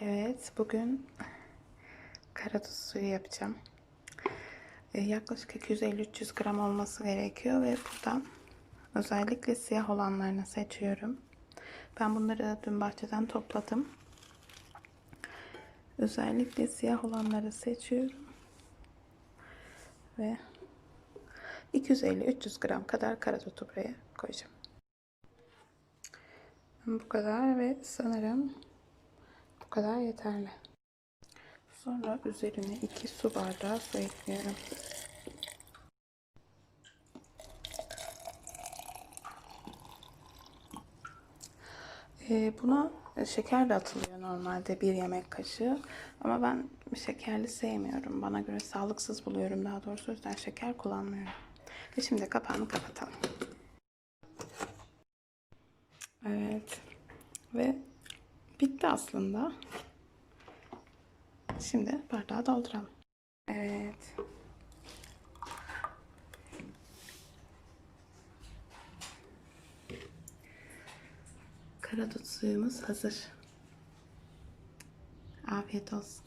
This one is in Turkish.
Evet, bugün karadut suyu yapacağım. Ee, yaklaşık 250-300 gram olması gerekiyor ve buradan özellikle siyah olanlarını seçiyorum. Ben bunları dün bahçeden topladım. Özellikle siyah olanları seçiyorum. Ve 250-300 gram kadar karadutu buraya koyacağım. Bu kadar ve sanırım kadar yeterli. Sonra üzerine 2 su bardağı su ekliyorum. Ee, buna şeker de atılıyor normalde bir yemek kaşığı. Ama ben şekerli sevmiyorum. Bana göre sağlıksız buluyorum daha doğrusu. O yüzden şeker kullanmıyorum. Ve şimdi kapağını kapatalım. Evet. Ve aslında. Şimdi bardağı dolduralım. Evet. Karadut suyumuz hazır. Afiyet olsun.